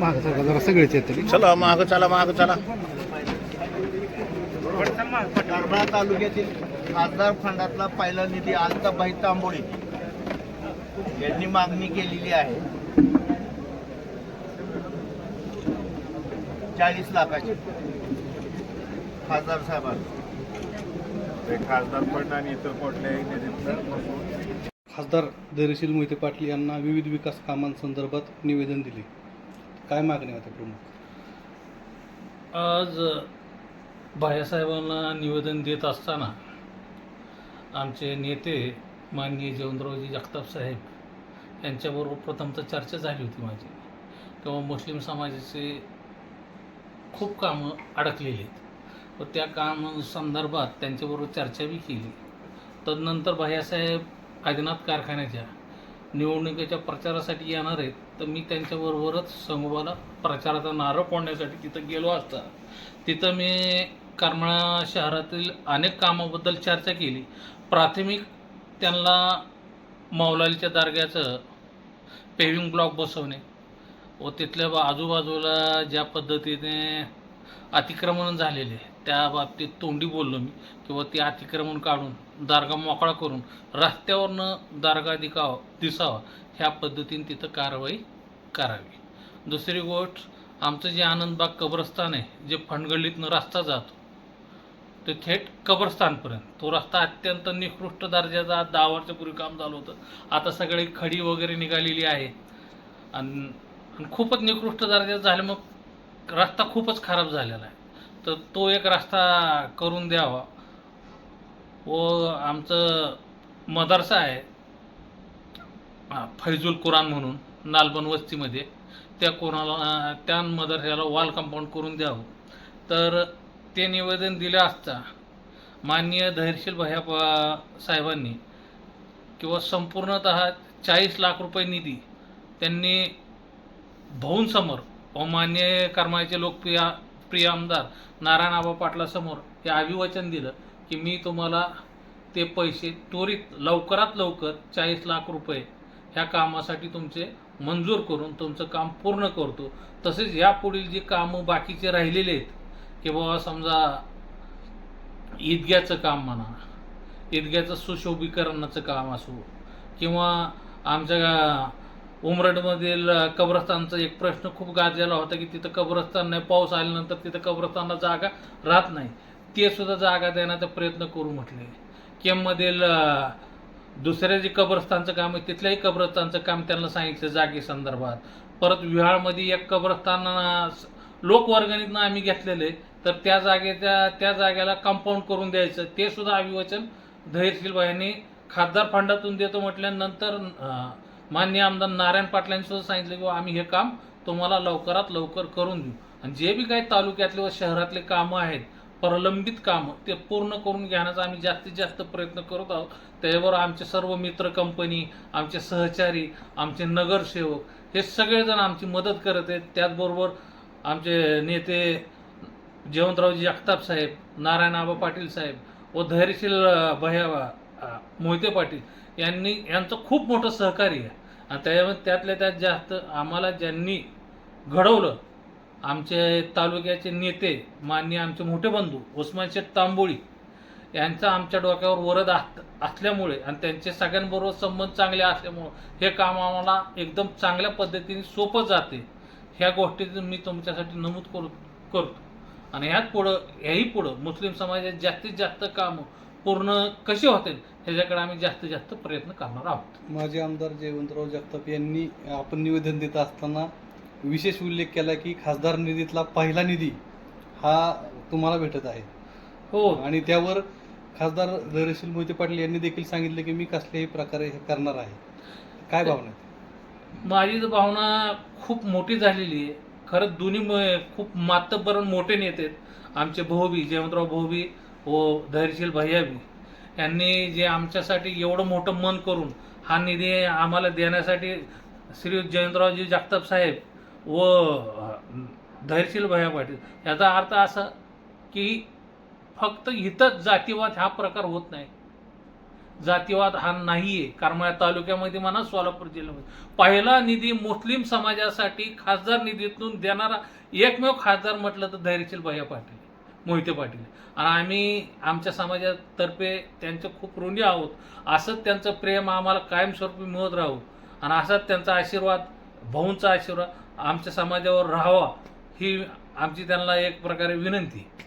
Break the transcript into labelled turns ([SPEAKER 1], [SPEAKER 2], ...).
[SPEAKER 1] मागं सरका जरा सगळेच येते
[SPEAKER 2] चला माग चला माग चला.
[SPEAKER 3] तालुक्यातील खासदार फंडातला पहिला निधी आलताबाई तांबोळी. यांनी मागणी केलेली आहे. चाळीस लाखाची. खासदार साहेबांना.
[SPEAKER 4] खासदार फंड आणि इतर कुठल्याही निधीतनं
[SPEAKER 1] खासदार धैर्यशील मोहिते पाटील यांना विविध विकास कामांसंदर्भात निवेदन दिले. काय मागणी होत्या प्रमुख?
[SPEAKER 5] आज भायासाहेबांना निवेदन देत असताना आमचे नेते माननीय जयवंतरावजी जगताप साहेब यांच्याबरोबर प्रथमतः चर्चा झाली होती माझी. किंवा मुस्लिम समाजाचे खूप कामं अडकलेली आहेत. व त्या काम संदर्भात त्यांच्याबरोबर चर्चाही केली. तदनंतर भैयासाहेब आदिनाथ कारखान्याच्या निवडणुकीच्या प्रचारासाठी येणार आहेत तर मी त्यांच्याबरोबरच संगोबाला प्रचाराचा नारळ फोडण्यासाठी तिथं गेलो असता. तिथं मी करमाळा शहरातील अनेक कामाबद्दल चर्चा केली. प्राथमिक त्यांना मौलालीच्या दर्ग्याचं पेविंग ब्लॉक बसवणे व तिथल्या बा- आजूबाजूला ज्या पद्धतीने अतिक्रमण झालेले त्या बाबतीत तोंडी बोललो मी किंवा ते अतिक्रमण काढून दारगा मोकळा करून रस्त्यावरनं दारगा दिकावा दिसावा ह्या पद्धतीने तिथं कारवाई करावी. दुसरी गोष्ट आमचं जे आनंदबाग कब्रस्तान आहे जे फणगल्लीतनं रस्ता जातो ते थेट कब्रस्तानपर्यंत. तो रस्ता अत्यंत निकृष्ट दर्जाचा आज दहा वर्षापूर्वी काम झालं होतं. आता सगळी खडी वगैरे निघालेली आहे. आणि खूपच निकृष्ट दर्जाचा झालं मग रस्ता खूपच खराब झालेला आहे. तर तो एक रस्ता करून द्यावा. व आमचं मदरसा आहे. फैजुल कुराण म्हणून नालबन वस्तीमध्ये. त्या कोणाला त्या मदरशाला वॉल कंपाऊंड करून द्यावं. तर ते निवेदन दिलं असता माननीय धैर्यशील भैया साहेबांनी किंवा संपूर्णतः चाळीस लाख रुपये निधी त्यांनी भाऊंसमोर व मान्य कर्माचे लोकप्रिय प्रिय आमदार नारायण पाटलासमोर हे अभिवचन दिलं की मी तुम्हाला ते पैसे त्वरित लवकरात लवकर चाळीस लाख रुपये ह्या कामासाठी तुमचे मंजूर करून तुमचं काम पूर्ण करतो. तसेच यापुढील जी कामं बाकीचे राहिलेले आहेत की बाबा समजा ईदग्याचं काम म्हणा ईदग्याचं सुशोभीकरणाचं काम असो किंवा आमच्या उमरडमधील कब्रस्तानचा एक प्रश्न खूप गाजलेला होता की तिथं कब्रस्तान नाही पाऊस आल्यानंतर तिथं कब्रस्तानला जागा राहत नाही. ते सुद्धा जागा देण्याचा प्रयत्न करू म्हटले. केममधील दुसऱ्या जे कब्रस्तानचं काम आहे तिथल्याही कब्रस्तानचं काम त्यांना सांगितलं जागे संदर्भात. परत विहाळमध्ये एक कब्रस्तान लोकवर्गणीतनं आम्ही घेतलेले. तर त्या जागेच्या त्या जागेला कंपाऊंड करून द्यायचं. ते सुद्धा अभिवचन धैर्यशील यांनी खासदार फंडातून देतो म्हटल्यानंतर माननीय आमदार नारायण पाटलांसुद्धा सांगितलं की आम्ही हे काम तुम्हाला लवकरात लवकर करून देऊ. आणि जे बी काही तालुक्यातले व शहरातले कामं आहेत प्रलंबित कामं ते पूर्ण करून घेण्याचा आम्ही जास्तीत जास्त प्रयत्न करत आहोत. त्यावर आमचे सर्व मित्र कंपनी आमचे सहचारी आमचे नगरसेवक हे सगळेजण आमची मदत करत आहेत. त्याचबरोबर आमचे नेते जयवंतरावजी जगताप साहेब नारायण आबा पाटील साहेब व धैर्यशील अ, मोहिते पाटील यांनी यांचं खूप मोठं सहकार्य आहे. आणि त्याच्यामध्ये त्यातल्या त्यात जास्त आम्हाला ज्यांनी घडवलं आमचे तालुक्याचे नेते माननीय आमचे मोठे बंधू उस्मान शेठ तांबोळी यांचा आमच्या डोक्यावर वरद आस- असल्यामुळे आणि त्यांचे सगळ्यांबरोबर संबंध चांगले असल्यामुळं हे काम आम्हाला एकदम चांगल्या पद्धतीने सोपं जाते. ह्या गोष्टी मी तुमच्यासाठी नमूद करू करतो. आणि ह्यात पुढं ह्याही पुढं मुस्लिम समाजात जास्तीत जास्त कामं पूर्ण कशी होतील ह्याच्याकडे आम्ही जास्तीत जास्त प्रयत्न करणार आहोत.
[SPEAKER 1] माजी आमदार जयवंतराव जगताप यांनी आपण निवेदन देत असताना विशेष उल्लेख केला की खासदार निधीतला पहिला निधी हा तुम्हाला भेटत आहे.
[SPEAKER 5] हो.
[SPEAKER 1] आणि त्यावर खासदार धैर्यशील मोहिते पाटील यांनी देखील सांगितले की मी कसल्याही प्रकारे हे करणार आहे. काय भावना?
[SPEAKER 5] माझी तर भावना खूप मोठी झालेली आहे. खरंच दोन्ही खूप मातब्बर मोठे नेते आहेत. आमचे भाऊबी जयवंतराव भाऊबी हो, व धैर्यशील भैयाबी यांनी जे आमच्यासाठी एवढं मोठं मन करून हा निधी आम्हाला देण्यासाठी श्री जयंतरावजी जगताप साहेब व धैर्यशील भैया पाटील याचा अर्थ असा की फक्त इथंच जातीवाद हा प्रकार होत नाही. जातीवाद हा नाही आहे करमाळा तालुक्यामध्ये म्हणा सोलापूर जिल्ह्यामध्ये. पहिला निधी मुस्लिम समाजासाठी खासदार निधीतून देणारा एकमेव खासदार म्हटलं तर धैर्यशील भैया पाटील. मोहिते पाटील. आणि आम्ही आमच्या समाजातर्फे त्यांचं खूप ऋणी आहोत. असंच त्यांचं प्रेम आम्हाला कायमस्वरूपी मिळत राहू. आणि असाच त्यांचा आशीर्वाद भाऊंचा आशीर्वाद आमच्या समाजावर राहावा ही आमची त्यांना एक प्रकारे विनंती. आहे.